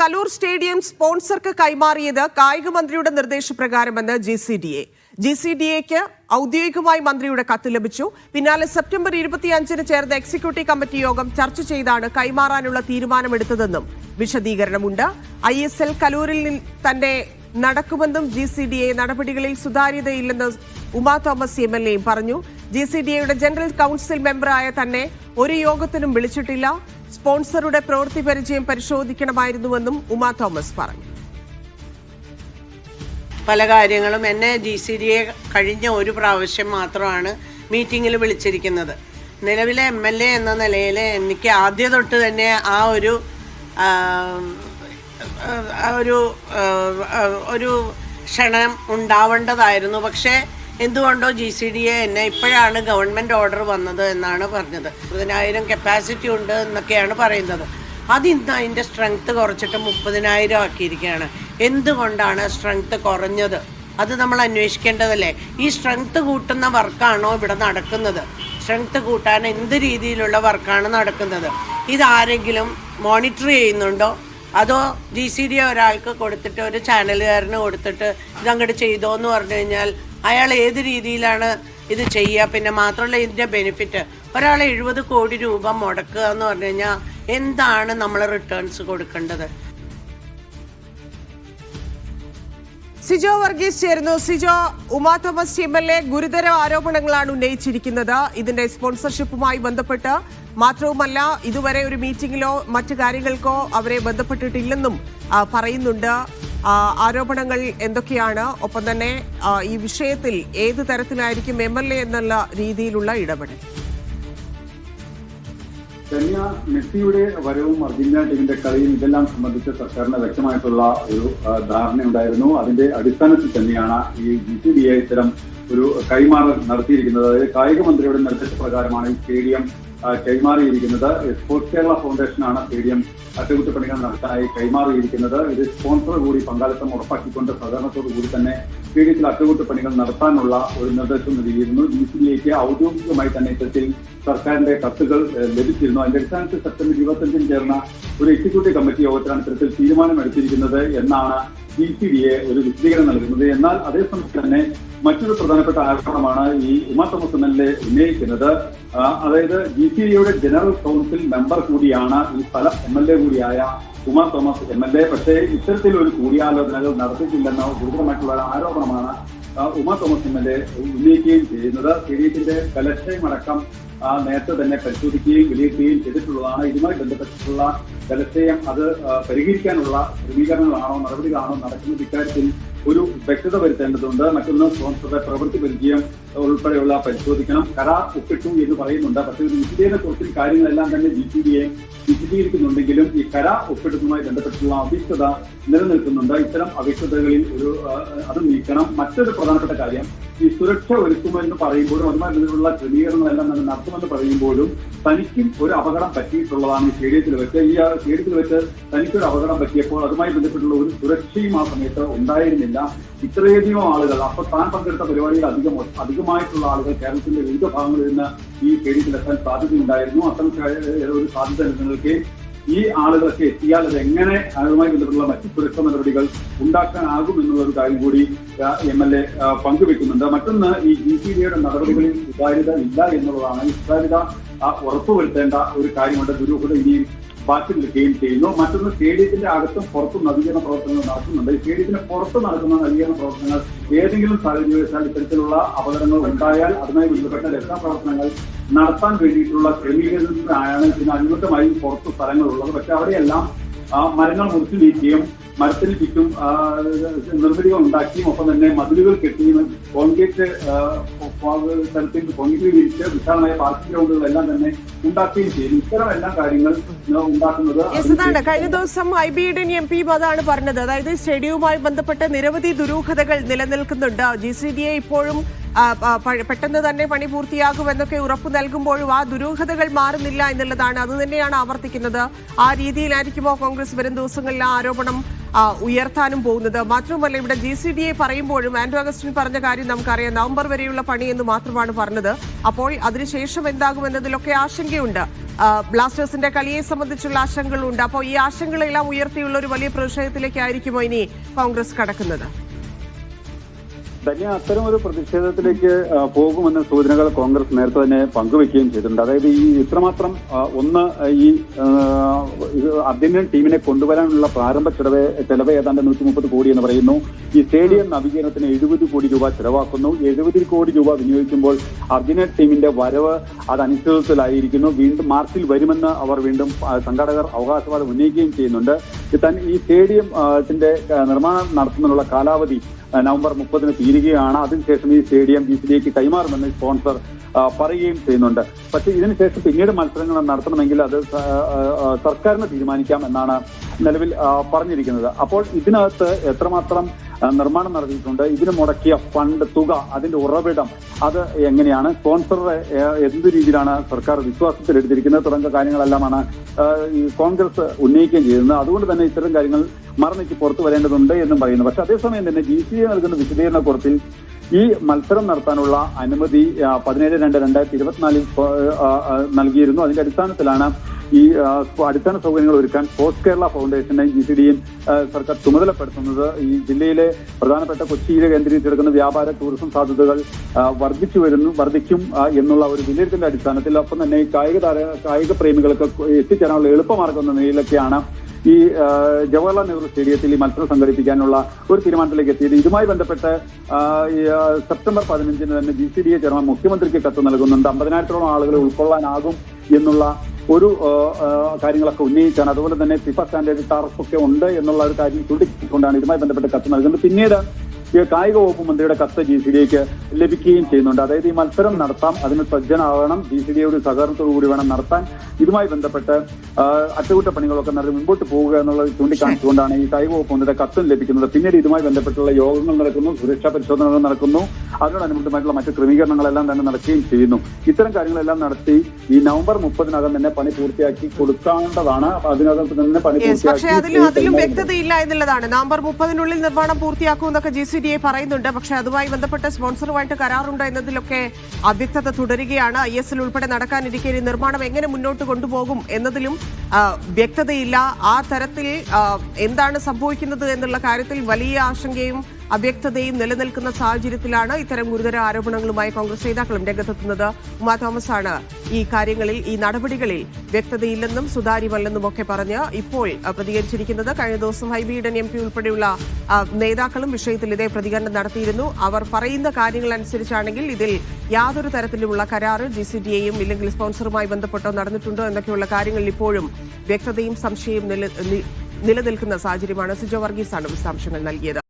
Kaloor stadium സ്പോൺസർക്ക് കൈമാറിയത് കായിക മന്ത്രിയുടെ നിർദ്ദേശപ്രകാരമെന്ന് G C D A. G C D എക്ക് ഔദ്യോഗികമായി മന്ത്രിയുടെ കത്ത് ലഭിച്ചു. പിന്നാലെ സെപ്റ്റംബർ ഇരുപത്തിയഞ്ചിന് ചേർന്ന എക്സിക്യൂട്ടീവ് കമ്മിറ്റി യോഗം ചർച്ച ചെയ്താണ് കൈമാറാനുള്ള തീരുമാനമെടുത്തതെന്നും വിശദീകരണമുണ്ട്. ഐ എസ് എൽ കലൂരിൽ തന്നെ നടക്കുമെന്നും ജി സി ഡി എ നടപടികളിൽ സുതാര്യതയില്ലെന്ന് ഉമാ തോമസ് എം എൽ എയും പറഞ്ഞു. ജി സി ഡി എയുടെ ജനറൽ കൗൺസിൽ മെമ്പറായ തന്നെ ഒരു യോഗത്തിനും വിളിച്ചിട്ടില്ല. സ്പോൺസറുടെ പ്രവൃത്തി പരിചയം പരിശോധിക്കണമായിരുന്നുവെന്നും ഉമാ തോമസ് പറഞ്ഞു. പല കാര്യങ്ങളും എന്നെ ജി സി ഡി എ കഴിഞ്ഞ ഒരു പ്രാവശ്യം മാത്രമാണ് മീറ്റിങ്ങിൽ വിളിച്ചിരിക്കുന്നത്. നിലവിലെ എം എൽ എ എന്ന നിലയിൽ എനിക്ക് ആദ്യ തൊട്ട് തന്നെ ആ ഒരു ഒരു ഒരു ക്ഷണം ഉണ്ടാവേണ്ടതായിരുന്നു. പക്ഷേ എന്തുകൊണ്ടോ ജി സി ഡി എ എന്നെ ഇപ്പോഴാണ് ഗവൺമെന്റ് ഓർഡർ വന്നത് എന്നാണ് പറഞ്ഞത്. ഇരുപതിനായിരം കപ്പാസിറ്റി ഉണ്ട് എന്നൊക്കെയാണ് പറയുന്നത്. അത് ഇന്ന് അതിന്റെ സ്ട്രെങ്ത്ത് കുറച്ചിട്ട് മുപ്പതിനായിരം ആക്കിയിരിക്കുകയാണ്. എന്തുകൊണ്ടാണ് സ്ട്രെങ്ത്ത് കുറഞ്ഞത്? അത് നമ്മൾ അന്വേഷിക്കേണ്ടതല്ലേ? ഈ സ്ട്രെങ്ത്ത് കൂട്ടുന്ന വർക്കാണോ ഇവിടെ നടക്കുന്നത്? സ്ട്രെങ്ത്ത് കൂട്ടാൻ എന്ത് രീതിയിലുള്ള വർക്കാണ് നടക്കുന്നത്? ഇതാരെങ്കിലും മോണിറ്റർ ചെയ്യുന്നുണ്ടോ? അതോ ജി സി ഡി ഒരാൾക്ക് കൊടുത്തിട്ട് ഒരു ചാനലുകാരന് കൊടുത്തിട്ട് ഇതങ്ങോട്ട് ചെയ്തോ എന്ന് പറഞ്ഞു കഴിഞ്ഞാൽ അയാൾ ഏത് രീതിയിലാണ് ഇത് ചെയ്യുക പിന്നെ മാത്രമല്ല ഇതിന്റെ ബെനിഫിറ്റ് ഒരാൾ എഴുപത് കോടി രൂപ മുടക്കുക എന്ന് പറഞ്ഞു കഴിഞ്ഞാൽ എന്താണ് നമ്മൾ റിട്ടേൺസ് കൊടുക്കേണ്ടത്? സിജോ വർഗീസ് ചേരുന്നു. സിജോ ഉമാ തോമസ് എം ഗുരുതര ആരോപണങ്ങളാണ് ഉന്നയിച്ചിരിക്കുന്നത്. ഇതിന്റെ സ്പോൺസർഷിപ്പുമായി ബന്ധപ്പെട്ട് മാത്രവുമല്ല ഇതുവരെ ഒരു മീറ്റിംഗിലോ മറ്റു കാര്യങ്ങൾക്കോ അവരെ ബന്ധപ്പെട്ടിട്ടില്ലെന്നും പറയുന്നുണ്ട്. ആരോപണങ്ങൾ എന്തൊക്കെയാണ്? ഒപ്പം തന്നെ ഈ വിഷയത്തിൽ ഏത് തരത്തിലായിരിക്കും എം എൽ എ എന്നുള്ള രീതിയിലുള്ള ഇടപെടൽ? മെസ്സിയുടെ വരവും അർജന്റീന ടീമിന്റെ കളിയും ഇതെല്ലാം സംബന്ധിച്ച് സർക്കാരിന് വ്യക്തമായിട്ടുള്ള ഒരു ധാരണയുണ്ടായിരുന്നു അതിന്റെ അടിസ്ഥാനത്തിൽ തന്നെയാണ് ഈ ജി സി ഡി ഐ ഇത്തരം ഒരു കൈമാറൽ നടത്തിയിരിക്കുന്നത്. അതായത് കായിക മന്ത്രിയുടെ നിർദ്ദേശപ്രകാരമാണ് ഈ സ്റ്റേഡിയം കൈമാറിയിരിക്കുന്നത്. സ്പോർട്സ് കേരള ഫൗണ്ടേഷനാണ് സ്റ്റേഡിയം അറ്റകുറ്റപ്പണികൾ നടത്താനായി കൈമാറിയിരിക്കുന്നത്. ഇത് സ്പോൺസർ കൂടി പങ്കാളിത്തം ഉറപ്പാക്കിക്കൊണ്ട് സഹകരണത്തോടു കൂടി തന്നെ സ്റ്റേഡിയത്തിൽ അറ്റകുറ്റപ്പണികൾ നടത്താനുള്ള ഒരു നിർദ്ദേശം നൽകിയിരുന്നു. ഡി സി ഔദ്യോഗികമായി തന്നെ ഇത്തരത്തിൽ സർക്കാരിന്റെ കത്തുകൾ ലഭിച്ചിരുന്നു. അതിന്റെ അടിസ്ഥാനത്തിൽ സെപ്റ്റംബർ ഇരുപത്തഞ്ചിന് ചേർന്ന ഒരു എക്സിക്യൂട്ടീവ് കമ്മിറ്റി യോഗത്തിലാണ് ഇത്തരത്തിൽ തീരുമാനമെടുത്തിരിക്കുന്നത് എന്നാണ് ഡി സി ബി എ ഒരു വിശദീകരണം നൽകുന്നത്. എന്നാൽ അതേസമയം തന്നെ മറ്റൊരു പ്രധാനപ്പെട്ട ആരോപണമാണ് ഈ ഉമാ എം എൽ എ ഉന്നയിക്കുന്നത് അതായത് ജി സി ഡിയുടെ ജനറൽ കൗൺസിൽ മെമ്പർ കൂടിയാണ് ഈ സ്ഥലം എം എൽ എ കൂടിയായ Uma Thomas M L A. പക്ഷേ ഇത്തരത്തിൽ ഒരു കൂടിയാലോചനകൾ നടത്തിയിട്ടില്ലെന്ന ഗുരുതരമായിട്ടുള്ള ആരോപണമാണ് Uma Thomas M L A ഉന്നയിക്കുകയും ചെയ്യുന്നത്. സ്റ്റേഡിയത്തിന്റെ കലക്ഷയം അടക്കം നേരത്തെ തന്നെ പരിശോധിക്കുകയും വിലയിരുത്തുകയും ചെയ്തിട്ടുള്ളതാണ്. ഇതുമായി ബന്ധപ്പെട്ടിട്ടുള്ള കലക്ഷയം അത് പരിഹരിക്കാനുള്ള ക്രമീകരണങ്ങളാണോ നടപടികളാണോ നടക്കുന്നത് ഇക്കാര്യത്തിൽ ഒരു വ്യക്തത വരുത്തേണ്ടതുണ്ട്. മറ്റൊന്ന് സ്പോൺസറുടെ പ്രവൃത്തി പരിചയം ഉൾപ്പെടെയുള്ള പരിശോധിക്കണം. കരാർ ഒപ്പിട്ടു എന്ന് പറയുന്നുണ്ട്. പക്ഷേ ഒരു കുറിച്ച് കാര്യങ്ങളെല്ലാം തന്നെ ജി സി ബിയെ വിശദീകരിക്കുന്നുണ്ടെങ്കിലും ഈ കരാർ ഒപ്പിടുന്നതുമായി ബന്ധപ്പെട്ടുള്ള അവ്യക്തത നിലനിൽക്കുന്നുണ്ട്. ഇത്തരം അവ്യക്തതകളിൽ ഒരു അത് നീക്കണം. മറ്റൊരു പ്രധാനപ്പെട്ട കാര്യം ഈ സുരക്ഷ ഒരുക്കുമെന്ന് പറയുമ്പോഴും അതുമായി ബന്ധപ്പെട്ടുള്ള ക്രമീകരണങ്ങളെല്ലാം തന്നെ നടത്തുമെന്ന് പറയുമ്പോഴും തനിക്കും ഒരു അപകടം പറ്റിയിട്ടുള്ളതാണ് സ്റ്റേഡിയത്തിൽ വെച്ച്. ഈ സ്റ്റേഡിയത്തിൽ വെച്ച് തനിക്കൊരു അപകടം പറ്റിയപ്പോൾ അതുമായി ബന്ധപ്പെട്ടുള്ള ഒരു സുരക്ഷയും ആ സമയത്ത് ഉണ്ടായിരുന്നില്ല. ഇത്രയധികം ആളുകൾ അപ്പൊ താൻ പങ്കെടുത്ത പരിപാടിയിൽ അധികം അധികമായിട്ടുള്ള ആളുകൾ കേരളത്തിന്റെ വിവിധ ഭാഗങ്ങളിൽ നിന്ന് ഈ സ്റ്റേഡിയത്തിൽ എത്താൻ സാധ്യതയുണ്ടായിരുന്നു. അത്തരം ഒരു സാധ്യത നിലനിൽക്കുകയും ഈ ആളുകൾക്ക് എത്തിയാൽ അത് എങ്ങനെ അതുമായി ബന്ധപ്പെട്ടുള്ള മറ്റു സുരക്ഷാ നടപടികൾ ഉണ്ടാക്കാനാകും എന്നുള്ള കാര്യം കൂടി എം എൽ എ പങ്കുവെക്കുന്നുണ്ട്. മറ്റൊന്ന് ഈ ജി സി ഡിയുടെ നടപടികളിൽ സുതാര്യത ഇല്ല എന്നുള്ളതാണ്. സുതാര്യത ഉറപ്പുവരുത്തേണ്ട ഒരു കാര്യമുണ്ട്. ദുരൂഹത ഇനിയും ബാക്കി നിൽക്കുകയും ചെയ്യുന്നു. മറ്റൊന്ന് സ്റ്റേഡിയത്തിന്റെ അകത്തും പുറത്തും നവീകരണ പ്രവർത്തനങ്ങൾ നടക്കുന്നുണ്ട്. സ്റ്റേഡിയത്തിന് പുറത്ത് നടക്കുന്ന നവീകരണ പ്രവർത്തനങ്ങൾ ഏതെങ്കിലും സാഹചര്യവശാൽ ഇത്തരത്തിലുള്ള അപകടങ്ങൾ ഉണ്ടായാൽ അതുമായി ബന്ധപ്പെട്ട രക്ഷാപ്രവർത്തനങ്ങൾ നടത്താൻ വേണ്ടിയിട്ടുള്ള ക്രമീകരണത്തിലാണ് ഇതിന് അനുബന്ധമായി പുറത്ത് സ്ഥലങ്ങളുള്ളത്. പക്ഷെ അവിടെയെല്ലാം ആ, മരങ്ങൾ മുറിച്ചു നീക്കുകയും മരത്തിന് ചുറ്റും നിർമ്മിതികൾ ഉണ്ടാക്കിയും ഒപ്പം തന്നെ മതിലുകൾ കെട്ടിയും കോൺക്രീറ്റ് തരത്തിൽ കോൺക്രീറ്റ് വിരിച്ച് വിശാലമായ പാർക്കിംഗ് ഗ്രൗണ്ടുകൾ എല്ലാം തന്നെ ഉണ്ടാക്കുകയും ചെയ്യും ഇത്തരം എല്ലാ കാര്യങ്ങൾ ഉണ്ടാക്കുന്നത് കഴിഞ്ഞ ദിവസം ഐ ബി ഡി എം പിയും അതാണ് പറഞ്ഞത്. അതായത് സ്റ്റേഡിയവുമായി ബന്ധപ്പെട്ട് നിരവധി ദുരൂഹതകൾ നിലനിൽക്കുന്നുണ്ട്. ജി സി ഡി എ ഇപ്പോഴും പ- പെട്ടെന്ന് തന്നെ പണി പൂർത്തിയാകുമെന്നൊക്കെ ഉറപ്പ് നൽകുമ്പോഴും ആ ദുരൂഹതകൾ മാറുന്നില്ല എന്നുള്ളതാണ്. അത് തന്നെയാണ് ആവർത്തിക്കുന്നത്. ആ രീതിയിലായിരിക്കുമോ കോൺഗ്രസ് വരും ദിവസങ്ങളിൽ ആ ആരോപണം ഉയർത്താനും പോകുന്നത്? മാത്രമല്ല ഇവിടെ ജി സി ഡി എ പറയുമ്പോഴും ആന്റോ അഗസ്റ്റിൻ പറഞ്ഞ കാര്യം നമുക്കറിയാം. നവംബർ വരെയുള്ള പണി എന്ന് മാത്രമാണ് പറഞ്ഞത്. അപ്പോൾ അതിനുശേഷം എന്താകുമെന്നതിലൊക്കെ ആശങ്കയുണ്ട്. ബ്ലാസ്റ്റേഴ്സിന്റെ കളിയെ സംബന്ധിച്ചുള്ള ആശങ്കകളുണ്ട്. അപ്പോൾ ഈ ആശങ്കകളെല്ലാം ഉയർത്തിയുള്ള ഒരു വലിയ പ്രതിഷേധത്തിലേക്കായിരിക്കുമോ ഇനി കോൺഗ്രസ് കടക്കുന്നത്? ധന്യ അത്തരം ഒരു പ്രതിഷേധത്തിലേക്ക് പോകുമെന്ന സൂചനകൾ കോൺഗ്രസ് നേരത്തെ തന്നെ പങ്കുവെക്കുകയും ചെയ്തിട്ടുണ്ട്. അതായത് ഈ ഇത്രമാത്രം ഒന്ന് ഈ അർജന്റീൻ ടീമിനെ കൊണ്ടുവരാനുള്ള പ്രാരംഭ ചെലവ് ചെലവ് ഏതാണ്ട് നൂറ്റി മുപ്പത് കോടി എന്ന് പറയുന്നു. ഈ സ്റ്റേഡിയം നവീകരണത്തിന് എഴുപത് കോടി രൂപ ചെലവാക്കുന്നു. എഴുപത് കോടി രൂപ വിനിയോഗിക്കുമ്പോൾ അർജന്റീന ടീമിന്റെ വരവ് അത് അനിശ്ചിതത്വത്തിലായിരിക്കുന്നു വീണ്ടും മാർച്ചിൽ വരുമെന്ന് അവർ വീണ്ടും സംഘാടകർ അവകാശവാദം ഉന്നയിക്കുകയും ചെയ്യുന്നുണ്ട്. ഈ തൻ- ഈ സ്റ്റേഡിയം ത്തിന്റെ നിർമ്മാണം നടത്തുന്നതിനുള്ള കാലാവധി നവംബർ മുപ്പതിന് തീരുകയാണ്. അതിനുശേഷം ഈ സ്റ്റേഡിയം ബി സി കൈമാറുമെന്ന് സ്പോൺസർ പറയുകയും ചെയ്യുന്നുണ്ട്. പക്ഷേ ഇതിനുശേഷം പിന്നീട് മത്സരങ്ങൾ നടത്തണമെങ്കിൽ അത് സർക്കാരിന് തീരുമാനിക്കാം എന്നാണ് നിലവിൽ പറഞ്ഞിരിക്കുന്നത്. അപ്പോൾ ഇതിനകത്ത് എത്രമാത്രം നിർമ്മാണം നടത്തിയിട്ടുണ്ട് ഇതിന് മുടക്കിയ ഫണ്ട് തുക അതിന്റെ ഉറവിടം അത് എങ്ങനെയാണ് സ്പോൺസർ ഏ, എന്ത് രീതിയിലാണ് സർക്കാർ വിശ്വാസത്തിലെടുത്തിരിക്കുന്നത് തുടങ്ങിയ കാര്യങ്ങളെല്ലാമാണ് ഈ കോൺഗ്രസ് ഉന്നയിക്കുകയും ചെയ്യുന്നത്. അതുകൊണ്ട് തന്നെ ഇത്തരം കാര്യങ്ങൾ മറന്നിച്ച് പുറത്തു വരേണ്ടതുണ്ട് എന്നും പറയുന്നു. പക്ഷെ അതേസമയം തന്നെ ജി സി എ നൽകുന്ന വിശദീകരണ കുറിപ്പിൽ ഈ മത്സരം നടത്താനുള്ള അനുമതി പതിനേഴ് രണ്ട് രണ്ടായിരത്തി ഇരുപത്തിനാലിൽ നൽകിയിരുന്നു. അതിന്റെ അടിസ്ഥാനത്തിലാണ് ഈ അടിസ്ഥാന സൗകര്യങ്ങൾ ഒരുക്കാൻ സ്പോർട്സ് കേരള ഫൗണ്ടേഷനെയും ജി സി ഡിയും സർക്കാർ ചുമതലപ്പെടുത്തുന്നത്. ഈ ജില്ലയിലെ പ്രധാനപ്പെട്ട കൊച്ചിയിലെ കേന്ദ്രീകരിച്ചെടുക്കുന്ന വ്യാപാര ടൂറിസം സാധ്യതകൾ വർദ്ധിച്ചു വരുന്നു വർദ്ധിക്കും എന്നുള്ള ഒരു വിലയിരുത്തലിന്റെ അടിസ്ഥാനത്തിൽ ഒപ്പം തന്നെ കായിക താര കായിക പ്രേമികൾക്ക് എത്തിച്ചേരാനുള്ള എളുപ്പമാർഗം എന്ന നിലയിലൊക്കെയാണ് ഈ ജവഹർലാൽ നെഹ്റു സ്റ്റേഡിയത്തിൽ ഈ മത്സരം സംഘടിപ്പിക്കാനുള്ള ഒരു തീരുമാനത്തിലേക്ക് എത്തിയത്. ഇതുമായി ബന്ധപ്പെട്ട് സെപ്റ്റംബർ പതിനഞ്ചിന് തന്നെ G C D A chairman മുഖ്യമന്ത്രിക്ക് കത്ത് നൽകുന്നുണ്ട്. അമ്പതിനായിരത്തോളം ആളുകളെ ഉൾക്കൊള്ളാനാകും എന്നുള്ള ഒരു കാര്യങ്ങളൊക്കെ ഉന്നയിച്ചാണ്. അതുപോലെ തന്നെ ഫിഫ സ്റ്റാൻഡേർഡ് ടർഫ് ഒക്കെ ഉണ്ട് എന്നുള്ള ഒരു കാര്യം ചൂണ്ടിക്കൊണ്ടാണ് ഇതുമായി ബന്ധപ്പെട്ട് കത്ത് നൽകുന്നത്. പിന്നീട് കായിക വകുപ്പ് മന്ത്രിയുടെ കത്ത് ജി സി ഡിക്ക് ലഭിക്കുകയും ചെയ്യുന്നുണ്ട്. അതായത് ഈ മത്സരം നടത്താം അതിന് സജ്ജനാവണം ജി സി ഡിയുടെ സഹകരണത്തോടു കൂടി വേണം നടത്താൻ. ഇതുമായി ബന്ധപ്പെട്ട് അറ്റകുറ്റപ്പണികളൊക്കെ നടത്തി മുമ്പോട്ട് പോവുക എന്നുള്ളത് ചൂണ്ടിക്കാണിച്ചുകൊണ്ടാണ് ഈ കായിക വകുപ്പ് മന്ത്രിയുടെ കത്തും ലഭിക്കുന്നത്. പിന്നീട് ഇതുമായി ബന്ധപ്പെട്ടുള്ള യോഗങ്ങൾ നടക്കുന്നു സുരക്ഷാ പരിശോധനകൾ നടക്കുന്നു. അതിനോടനുബന്ധമായിട്ടുള്ള മറ്റ് ക്രമീകരണങ്ങളെല്ലാം തന്നെ നടക്കുകയും ചെയ്യുന്നു. ഇത്തരം കാര്യങ്ങളെല്ലാം നടത്തി ഈ നവംബർ മുപ്പതിനകം തന്നെ പണി പൂർത്തിയാക്കി കൊടുക്കേണ്ടതാണ്. അതിനകത്ത് അതിനകം തന്നെ പണി പൂർത്തിയാക്കി പക്ഷേ അതിലും അതിലും വ്യക്തതയില്ല എന്നുള്ളതാണ്. നവംബർ മുപ്പതിനുള്ളിൽ നിർമ്മാണം പൂർത്തിയാക്കും എന്നൊക്കെ ജി സി എ പറയുന്നുണ്ട്. പക്ഷെ അതുമായി ബന്ധപ്പെട്ട സ്പോൺസറുമായിട്ട് കരാറുണ്ടോ എന്നതിലൊക്കെ അവ്യക്തത തുടരുകയാണ്. ഐ എസ് എൽ ഉൾപ്പെടെ നടക്കാനിരിക്കെ ഈ നിർമ്മാണം എങ്ങനെ മുന്നോട്ട് കൊണ്ടുപോകും എന്നതിലും വ്യക്തതയില്ല. ആ തരത്തിൽ എന്താണ് സംഭവിക്കുന്നത് എന്നുള്ള കാര്യത്തിൽ വലിയ ആശങ്കയും അവ്യക്തതയും നിലനിൽക്കുന്ന സാഹചര്യത്തിലാണ് ഇത്തരം ഗുരുതര ആരോപണങ്ങളുമായി കോൺഗ്രസ് നേതാക്കളും രംഗത്തെത്തുന്നത്. ഉമാ തോമസ് ആണ്. ഈ കാര്യങ്ങളിൽ ഈ നടപടികളിൽ വ്യക്തതയില്ലെന്നും സുതാര്യമല്ലെന്നും ഒക്കെ പറഞ്ഞ് ഇപ്പോൾ പ്രതികരിച്ചിരിക്കുന്നത് കഴിഞ്ഞ ദിവസം ഹൈബിയുടെ എം പി ഉൾപ്പെടെയുള്ള നേതാക്കളും വിഷയത്തിൽ ഇതേ പ്രതികരണം നടത്തിയിരുന്നു. അവർ പറയുന്ന കാര്യങ്ങൾ അനുസരിച്ചാണെങ്കിൽ ഇതിൽ യാതൊരു തരത്തിലുമുള്ള കരാറ് ജി സി ഡി എയും ഇല്ലെങ്കിൽ സ്പോൺസറുമായി ബന്ധപ്പെട്ടോ നടന്നിട്ടുണ്ടോ എന്നൊക്കെയുള്ള കാര്യങ്ങളിൽ ഇപ്പോഴും വ്യക്തതയും സംശയവും നിലനിൽക്കുന്ന സാഹചര്യമാണ്. സിജോ വർഗീസാണ് വിശദാംശങ്ങൾ നൽകിയത്.